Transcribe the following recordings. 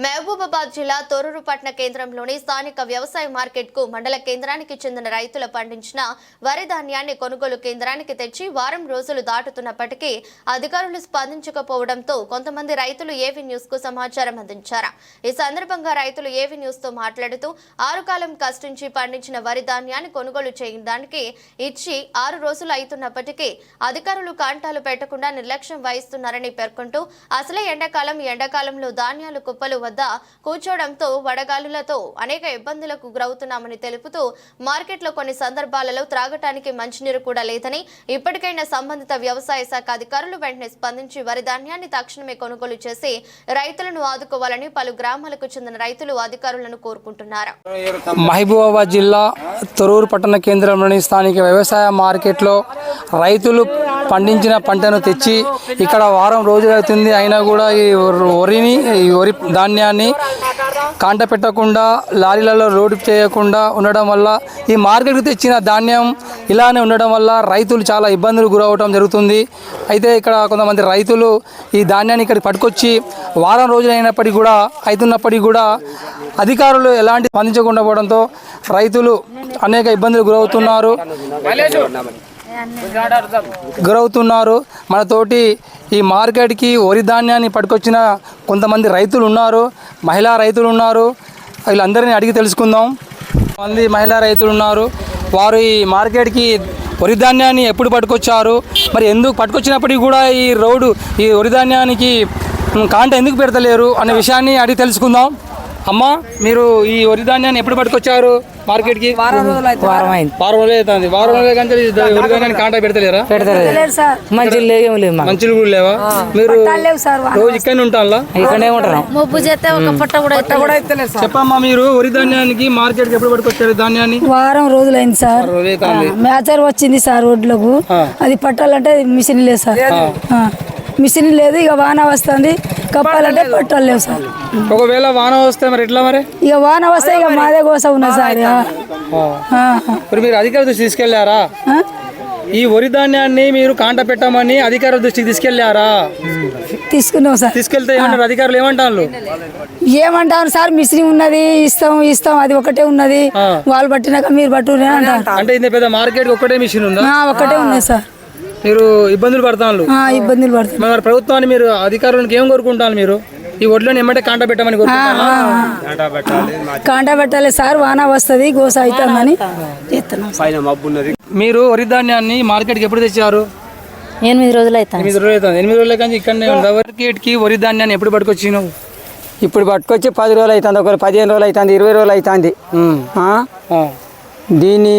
మహబూబాబాద్ జిల్లా తొర్రూరు పట్టణ కేంద్రంలోని స్థానిక వ్యవసాయ మార్కెట్కు మండల కేంద్రానికి చెందిన రైతులు పండించిన వరి ధాన్యాన్ని కొనుగోలు కేంద్రానికి తెచ్చి వారం రోజులు దాటుతున్నప్పటికీ అధికారులు స్పందించకపోవడంతో కొంతమంది రైతులు ఏవి న్యూస్కు సమాచారం అందించారు. ఈ సందర్భంగా రైతులు ఏవి న్యూస్తో మాట్లాడుతూ ఆరు కాలం కష్టించి పండించిన వరి ధాన్యాన్ని కొనుగోలు చేయడానికి ఇచ్చి ఆరు రోజులు అవుతున్నప్పటికీ అధికారులు కాంటాలు పెట్టకుండా నిర్లక్ష్యం వహిస్తున్నారని పేర్కొంటూ అసలే ఎండాకాలం ఎండాకాలంలో ధాన్యాలు కుప్పలు వద్ద కూర్చోవడంతో వడగాలులతో అనేక ఇబ్బందులకు గురవుతున్నామని తెలుపుతూ మార్కెట్లో కొన్ని సందర్భాలలో త్రాగటానికి మంచినీరు కూడా లేదని ఇప్పటికైనా సంబంధిత వ్యవసాయ శాఖ అధికారులు వెంటనే స్పందించి వరి ధాన్యాన్ని తక్షణమే కొనుగోలు చేసి రైతులను ఆదుకోవాలని పలు గ్రామాలకు చెందిన రైతులు అధికారులను కోరుకుంటున్నారు. మహబూబాబాద్ జిల్లా తొరూరు పట్టణ కేంద్రంలోని స్థానిక వ్యవసాయ మార్కెట్లో రైతులు పండించిన పంటను తెచ్చి ఇక్కడ వారం రోజులు అవుతుంది. అయినా కూడా ఈ వరిని ఈ వరి ధాన్యాన్ని కాంట పెట్టకుండా లారీలలో లోడ్ చేయకుండా ఉండడం వల్ల ఈ మార్కెట్కి తెచ్చిన ధాన్యం ఇలానే ఉండడం వల్ల రైతులు చాలా ఇబ్బందులు గురవడం జరుగుతుంది. అయితే ఇక్కడ కొంతమంది రైతులు ఈ ధాన్యాన్ని ఇక్కడ పట్టుకొచ్చి వారం రోజులు అయినప్పటికీ కూడా అవుతున్నప్పటికీ కూడా అధికారులు ఎలాంటి స్పందించకుండా పోవడంతో రైతులు అనేక ఇబ్బందులు గురవుతున్నారు. గురవుతున్నారు. మనతోటి ఈ మార్కెట్కి వరి ధాన్యాన్ని పట్టుకొచ్చిన కొంతమంది రైతులు ఉన్నారు. మహిళా రైతులు ఉన్నారు. వీళ్ళందరినీ అడిగి తెలుసుకుందాం. మంది మహిళా రైతులు ఉన్నారు. వారు ఈ మార్కెట్కి వరి ధాన్యాన్ని ఎప్పుడు పట్టుకొచ్చారు? మరి ఎందుకు పట్టుకొచ్చినప్పటికీ కూడా ఈ రోడ్డు ఈ వరి ధాన్యానికి కాంట ఎందుకు పెడతలేరు? అనే విషయాన్ని అడిగి తెలుసుకుందాం. అమ్మ మీరు ఈ వరి ధాన్యాన్ని ఎప్పుడు పట్టుకొచ్చారు రోజులు అయితే వారం అయింది. రోజులు అవుతుంది. వారం రోజుల కంటే వరి ధాన్యాన్ని కాంట పెడతలేరా? పెడతలేదు. సార్. మంచి లేవు కూడా లేవా? మీరు రోజు ఇక్కడనే ఉంటారా ఇక్కడనే అవుతుంది. చెప్పమ్మా మీరు వరి ధాన్యానికి మార్కెట్కి ఎప్పుడు పట్టుకొచ్చారు ధాన్యాన్ని? వారం సార్. రోజులు అవుతుంది మ్యాచర్ వచ్చింది సార్ రోడ్లకు. అది పట్టాలంటే మిషన్ లేదు సార్. ఆ, మిషన్ లేదు ఇక వాన వస్తుంది. కప్పాలంటే పట్టాలు లేవు సార్. ఒకవేళ వాన వస్తే మరి ఎట్లా మరి? ఇక వాన వస్తే ఇక మాదే కోసం ఉన్నది సార్. ఆ, మరి అధికారుల దృష్టి తీసుకెళ్ళారా? ఈ వరి ధాన్యాన్ని మీరు కాంట పెట్టమని అధికారుల దృష్టికి తీసుకెళ్ళారా? తీసుకున్నాం సార్. తీసుకెళ్తే ఏమంటారు? అధికారులు ఏమంటారు? ఏమంటారు సార్? మిషన్ ఉన్నది ఇస్తాం ఇస్తాం అది ఒకటే ఉన్నది. వాళ్ళు పట్టినాక మీరు పట్టు అంటారు. అంటే ఇంత పెద్ద మార్కెట్ ఒక్కటే మిషన్ ఉందా? ఒకటే ఉన్నది సార్. మీరు ఇబ్బందులు పడతాను ఆ, ఇబ్బందులు పడుతుంది మరి ప్రభుత్వాన్ని మీరు అధికారులకు ఏం కోరుకుంటారు మీరు? ఈ ఒడ్లను ఎమ్మటే కాంట పెట్టమని కాంటా పెట్టాలి సార్ వాన వస్తుంది గోస అవుతుందని చేస్తున్నాం. మీరు వరి ధాన్యాన్ని మార్కెట్కి ఎప్పుడు తెచ్చారు? ఎనిమిది రోజులు అవుతాయి ఎనిమిది రోజులు అవుతుంది ఎనిమిది రోజుల కానీ ఇక్కడనే మార్కెట్కి వరి ధాన్యాన్ని ఎప్పుడు పట్టుకొచ్చినావు? ఇప్పుడు పట్టుకొచ్చి పది రోజులు అవుతుంది ఒకరు పదిహేను రోజులు అవుతుంది ఇరవై రోజులు అవుతుంది ఆ? ఆ. దీన్ని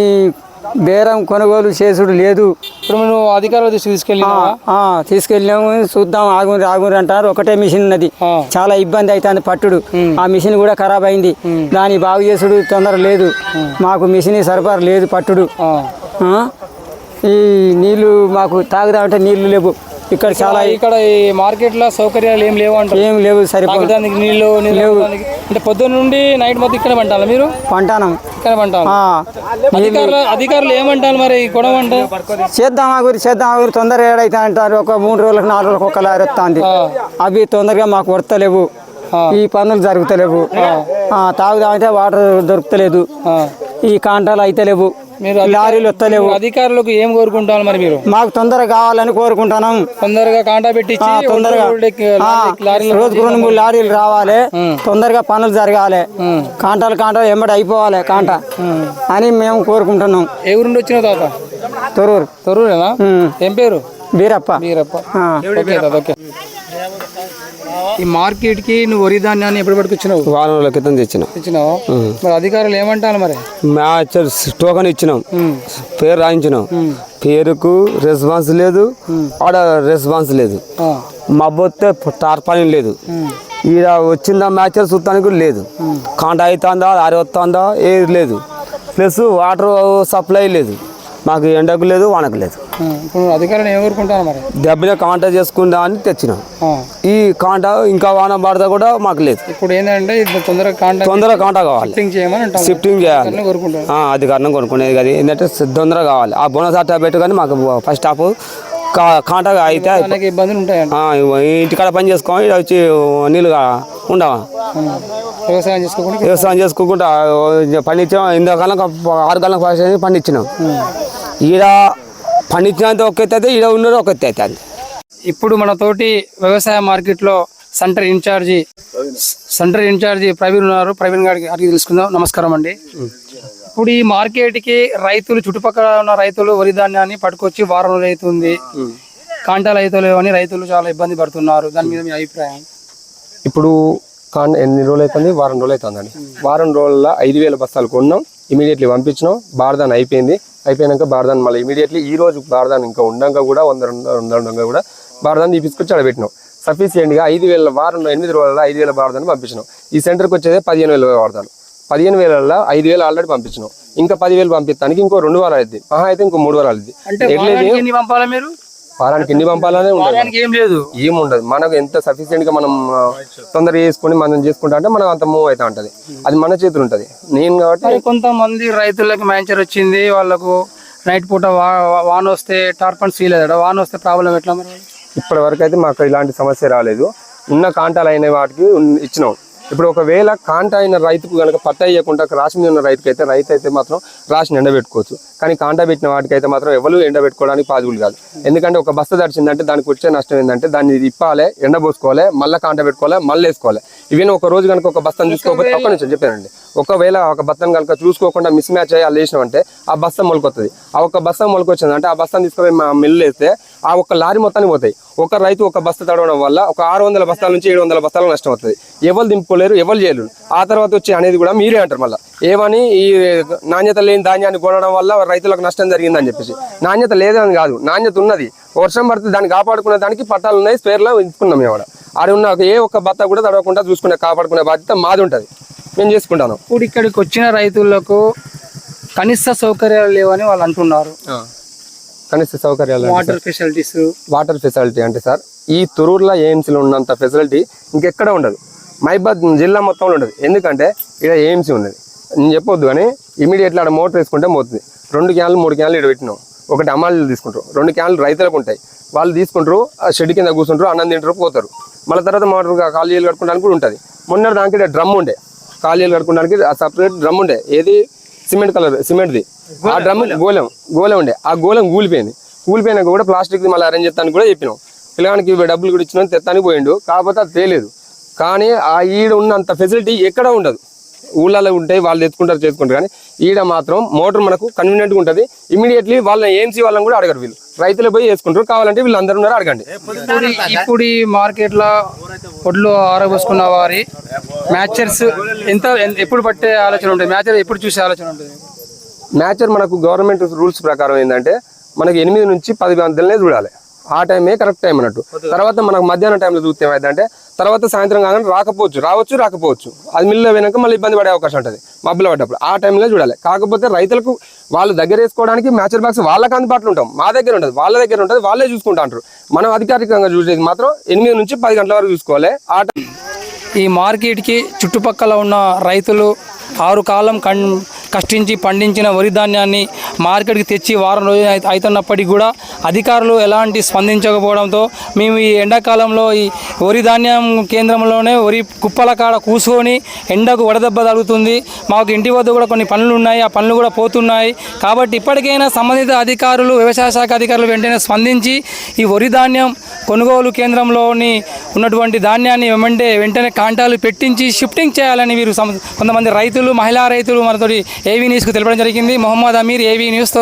బేరం కొనుగోలు చేసుడు లేదు. ఇప్పుడు నువ్వు అధికారుల దృష్టికి తీసుకెళ్ళినావా? ఆ, తీసుకెళ్ళాము చూద్దాం ఆగురి ఆగురి అంటారు. ఒకటే మిషన్ ఉన్నది. చాలా ఇబ్బంది అవుతుంది పట్టుడు. ఆ మిషన్ కూడా ఖరాబ్ అయింది. దాన్ని బాగు చేసుడు తొందర లేదు. మాకు మిషన్ సరఫరా లేదు పట్టుడు? ఈ నీళ్ళు మాకు తాగుదామంటే నీళ్ళు లేవు. ఇక్కడ చాలా ఇక్కడ ఈ మార్కెట్లో సౌకర్యాలు ఏం లేవు అంటారు? ఏం లేవు సరిపో తాగడానికి నీళ్ళు నీళ్ళు తాగడానికి. అంటే పొద్దున్న నుండి నైట్ మొత్తం ఇక్కడ పంటాలా మీరు? పంటానం. ఇక్కడ పంటాలి? ఆ. అధికారులు అధికారులు ఏమంటారు మరి గొడవ అంటే? చేద్దాం ఆగురి చేద్దాం ఆగురి. తొందరగా ఏడైతే అంటారు. ఒక మూడు రోజులకు నాలుగు రోజులకు ఒక లారీ వస్తుంది. అవి తొందరగా మాకు వర్తలేవు ఈ పనులు జరుగుతలేవు. ఆ, తాగుదామంటే వాటర్ దొరుకుతలేదు. ఈ కాంటాలు అయితే లేవు మీరు లారీలు వస్తలేవు. అధికారులకు ఏం కోరుకుంటారు మరి మీరు? మాకు తొందరగా కావాలని కోరుకుంటున్నాం. తొందరగా కాంటా పెట్టించి ఆ, తొందరగా. రోజుకు రెండు మూడు లారీలు రావాలి. తొందరగా పనులు జరగాలి. కాంటాలు కాంటాలు ఎంబడి అయిపోవాలి కాంట. అని మేము కోరుకుంటున్నాం. ఏ ఊరు నుండి వచ్చిన తాత? తొరూరు. ఉమ్. ఏం పేరు? వీరప్ప. వీరప్ప. ఓకే తాత ఓకే. ఈ మార్కెట్కి నువ్వు వరి ధాన్యాన్ని ఎప్పుడు పట్టుకొచ్చినావు వారం రోజుల క్రితం తెచ్చినాం. మరి అధికారులు ఏమంటారు మరి? మ్యాచ్ టోకన్ ఇచ్చినాం. పేరు రాయించినాం. పేరుకు రెస్పాన్స్ లేదు. ఆడ రెస్పాన్స్ లేదు. మబ్బొత్తే టార్పాలిన్ లేదు. ఈడ వచ్చిందా మ్యాచ్ చూడటానికి కూడా లేదు. కాంట అవుతుందా ఆరి వస్తుందా ఏది లేదు. ప్లస్ వాటర్ సప్లై లేదు. మాకు ఎండకు లేదు వానకు లేదు. ఇప్పుడు అధికారులు ఏం కోరుకుంటారు మరి? దెబ్బనే కాంట చేసుకుందా అని తెచ్చినాం. ఈ కాంట ఇంకా వాన పడతా కూడా మాకు లేదు. ఇప్పుడు ఏంటంటే తొందరగా కాంటాక్ట్ తొందరగా కాంట కావాలి. షిఫ్టింగ్ చేయమని అంటాం షిఫ్టింగ్ చేయాలి. అది కారణం కొనుక్కునేది కదా ఏంటంటే తొందరగా కావాలి. ఆ బోనస్ అట్టా పెట్టు కానీ మాకు ఫస్ట్ హాఫ్ కా- కాంటా అయితే ఇబ్బందులు ఉంటాయండి ఆ, ఇంటికాడ పని చేసుకొని ఈడ వచ్చి నీళ్ళుగా ఉండవా? వ్యవసాయం చేసుకోకుండా వ్యవసాయం చేసుకోకుండా పండించాం ఇంతకాలం ఆరు కాలం పండించినాం. ఈడ పండించినంత ఒక ఎత్తు అయితే ఈడ ఉన్నది ఒక ఎత్తు అయితే ఇప్పుడు మన తోటి వ్యవసాయ మార్కెట్లో centre incharge centre incharge Praveen ఉన్నారు. ప్రవీణ్ గారికి అడిగి తెలుసుకుందాం. నమస్కారం అండి. ఇప్పుడు ఈ మార్కెట్కి రైతులు చుట్టుపక్కల ఉన్న రైతులు వరి ధాన్యాన్ని పట్టుకొచ్చి వారం రోజులు అవుతుంది కాంటాలు అవుతలేవు అని రైతులు చాలా ఇబ్బంది పడుతున్నారు. దాని మీద మీ అభిప్రాయం? ఇప్పుడు కాన్ ఎన్ని రోజులు అవుతుంది? వారం రోజులు అవుతుందండి. వారం రోజుల్లో ఐదు వేల బస్తాలు కొన్నాం. ఇమీడియట్లీ పంపించినాం. బార్దాన్ అయిపోయింది. అయిపోయినాక బార్దాన్ మళ్ళీ ఇమీడియట్లీ ఈ రోజు బార్దాన్ ఇంకా ఉండగా కూడా వంద రెండు వందల ఉండగా కూడా బార్దాన్ తీసుకొచ్చి ఆడ పెట్టినాం. సఫిషియెంట్గా ఐదు వేల వారం ఎనిమిది రోజుల్లో ఐదు వేల బార్దాన్ పంపించినాం. ఈ సెంటర్కి వచ్చేది పదిహేను వేల వాడతాను పదిహేను వేలలో ఐదు వేలు ఆల్రెడీ పంపించినాం. ఇంకా పదివేలు పంపిస్తానికి ఇంకో రెండు వారాలు అవుతుంది మహా అయితే ఇంకో మూడు వారాలు అంటే వారానికి ఎన్ని పంపాలా మీరు? వారానికి ఎన్ని పంపాలనే ఉండదు. ఏం లేదు. ఏముండదు మనకు ఎంత సఫిషియెంట్గా మనం తొందరగా చేసుకొని మనం చేసుకుంటా అంటే మనం అంత మూవ్ అవుతా ఉంటది. అది మన చేతులు ఉంటది. నేను కాబట్టి కొంతమంది రైతులకు మ్యాంచర్ వచ్చింది వాళ్ళకు నైట్ పూట వాన వస్తే టార్పన్ సీల్ అయ్యాడు వాన వస్తే ప్రాబ్లం ఎట్లా మరి? ఇప్పటి వరకు అయితే మాకు ఇలాంటి సమస్య రాలేదు. ఉన్న కాంటాలు అయిన వాటికి ఇచ్చినాం. ఇప్పుడు ఒకవేళ కాంట అయిన రైతుకు కనుక పట్ట వేయకుండా రాసి మీద ఉన్న రైతుకి అయితే రైతు అయితే మాత్రం రాసిని ఎండబెట్టుకోవచ్చు. కానీ కాంట పెట్టిన వాటికి అయితే మాత్రం ఎవరు ఎండబెట్టుకోవడానికి పాజిబుల్ కాదు. ఎందుకంటే ఒక బస్త తడిచిందంటే దానికి వచ్చే నష్టం ఏంటంటే దాన్ని ఇప్పాలి ఎండబోసుకోవాలి మళ్ళీ కాంట పెట్టుకోవాలి మళ్ళీ వేసుకోవాలి. ఇవన్నీ ఒక రోజు కనుక ఒక బస్తాను చూసుకోకపోతే ఒక్క నిమిషం చెప్పానండి. ఒకవేళ ఒక బస్తాను కనుక చూసుకోకుండా మిస్ మ్యాచ్ అయ్యి వాళ్ళు వేసినామంటే ఆ బస్తా మొలకొస్తుంది ఆ ఒక బస్తా మొలకొచ్చింది అంటే ఆ బస్తాను తీసుకుపోయి మా మిల్లు వేస్తే ఆ ఒక్క లారీ మొత్తానికి పోతాయి. ఒక రైతు ఒక బస్తా తడవడం వల్ల ఒక ఆరు వందల బస్తాల నుంచి ఏడు వందల బస్తాల నష్టం అవుతుంది ఎవరు దింపుకోలేరు ఎవరు చేయలేరు. ఆ తర్వాత వచ్చి అనేది కూడా మీరే అంటారు మళ్ళీ. ఏమని ఈ నాణ్యత లేని ధాన్యాన్ని కొనడం వల్ల రైతులకు నష్టం జరిగిందని చెప్పేసి. నాణ్యత లేదని కాదు నాణ్యత ఉన్నది. వర్షం పడితే దాన్ని కాపాడుకునే దానికి పట్టాలు ఉన్నాయి స్పేర్లో ఉంచుకున్నాం మేము ఆడ ఆడ ఉన్న ఏ ఒక్క బత్త కూడా తడవకుండా చూసుకునే కాపాడుకునే బాధ్యత మాది ఉంటుంది. మేము చేసుకుంటాను. ఇప్పుడు ఇక్కడికి వచ్చిన రైతులకు కనీస సౌకర్యాలు లేవని వాళ్ళు అంటున్నారు. కనీస సౌకర్యాలు వాటర్ ఫెసిలిటీస్ వాటర్ ఫెసిలిటీ అంటే సార్? ఈ తురూరులో ఏఎంసీలో ఉన్నంత ఫెసిలిటీ ఇంకెక్కడ ఉండదు. మైబాద్ జిల్లా మొత్తంలో ఉండదు. ఎందుకంటే ఇక్కడ ఏఎంసీ ఉన్నది. నేను చెప్పొద్దు కానీ ఇమీడియట్లీ ఆడ మోటార్ వేసుకుంటే పోతుంది. రెండు క్యాన్లు మూడు క్యాన్లు ఇక్కడ పెట్టినాం. ఒకటి అమ్మాయిలు తీసుకుంటారు. రెండు క్యాన్లు రైతులకు ఉంటాయి. వాళ్ళు తీసుకుంటారు ఆ షెడ్ కింద కూర్చుంటారు అన్నం తింటారు పోతారు. మళ్ళీ తర్వాత మోటార్ కాలేజీలు కట్టుకోవడానికి కూడా ఉంటుంది. మొన్న దానికి డ్రమ్ ఉండే. కాలేజీలు కట్టుకోవడానికి సపరేట్ డ్రమ్ ఉండే. ఏది సిమెంట్ కలర్ సిమెంట్ది. ఆ డ్రమ్ గోళం గోళం ఉండే. ఆ గోళం కూలిపోయింది కూలిపోయినాక కూడా ప్లాస్టిక్ మళ్ళీ అరేంజ్ చేస్తానికి కూడా చెప్పినాం. పిల్లగానికి డబ్బులు కూడా ఇచ్చిన తెత్తానికి పోయిండు. కాకపోతే అది తేలేదు. కానీ ఆ ఈడ ఉన్నంత ఫెసిలిటీ ఎక్కడ ఉండదు. ఊళ్ళలో ఉంటాయి వాళ్ళు ఎత్తుకుంటారు చేసుకుంటారు కానీ ఈడ మాత్రం మోటార్ మనకు కన్వీనియంట్గా ఉంటుంది. ఇమీడియట్లీ వాళ్ళని ఏఎంసీ వాళ్ళని కూడా అడగరు వీళ్ళు. రైతులు పోయి వేసుకుంటారు. కావాలంటే వీళ్ళు అందరూ ఉన్నారు అడగండి. ఇప్పుడు ఈ- ఇప్పుడు ఈ మార్కెట్లో ఒడ్లు ఆరబోసుకున్న వారి మ్యాచర్స్ ఎంత ఎప్పుడు పట్టే ఆలోచన ఉంటుంది? మ్యాచర్ ఎప్పుడు చూసే ఆలోచన ఉంటుంది? మ్యాచర్ మనకు గవర్నమెంట్ రూల్స్ ప్రకారం ఏంటంటే మనకి ఎనిమిది నుంచి పది గంటలనే చూడాలి. ఆ టైమే కరెక్ట్ టైం అన్నట్టు. తర్వాత మనకు మధ్యాహ్నం టైంలో చూస్తే ఏమైందంటే తర్వాత సాయంత్రం కాగానే రాకపోవచ్చు రావచ్చు రాకపోవచ్చు. అది మిల్లు పోయినాక మళ్ళీ ఇబ్బంది పడే అవకాశం ఉంటుంది మబ్బులు పడ్డప్పుడు. ఆ టైంలో చూడాలి. కాకపోతే రైతులకు వాళ్ళు దగ్గర వేసుకోవడానికి మ్యాచర్ బాక్స్ వాళ్ళకి అందుబాటులో ఉంటాం. మా దగ్గర ఉంటుంది వాళ్ళ దగ్గర ఉంటుంది వాళ్ళే చూసుకుంటా అంటారు. మనం అధికారికంగా చూసేది మాత్రం ఎనిమిది నుంచి పది గంటల వరకు చూసుకోవాలి. ఆ టైం ఈ మార్కెట్కి చుట్టుపక్కల ఉన్న రైతులు ఆరు కాలం కన్ కష్టించి పండించిన వరి ధాన్యాన్ని మార్కెట్కి తెచ్చి వారం రోజులు అవుతున్నప్పటికీ కూడా అధికారులు ఎలాంటి స్పందించకపోవడంతో మేము ఈ ఎండాకాలంలో ఈ వరి ధాన్యం కేంద్రంలోనే వరి కుప్పల కాడ కూసుకొని ఎండకు వడదెబ్బ తగులుతుంది. మాకు ఇంటి వద్ద కూడా కొన్ని పనులు ఉన్నాయి. ఆ పనులు కూడా పోతున్నాయి. కాబట్టి ఇప్పటికైనా సంబంధిత అధికారులు వ్యవసాయ శాఖ అధికారులు వెంటనే స్పందించి ఈ వరి ధాన్యం కొనుగోలు కేంద్రంలోని ఉన్నటువంటి ధాన్యాన్ని వెంటనే వెంటనే కాంటాలు పెట్టించి షిఫ్టింగ్ చేయాలని వీరు కొంతమంది రైతులు మహిళా రైతులు మనతోటి ఏవీ న్యూస్కు తెలపడం జరిగింది. మొహమ్మద్ అమీర్ ఏవీ న్యూస్తో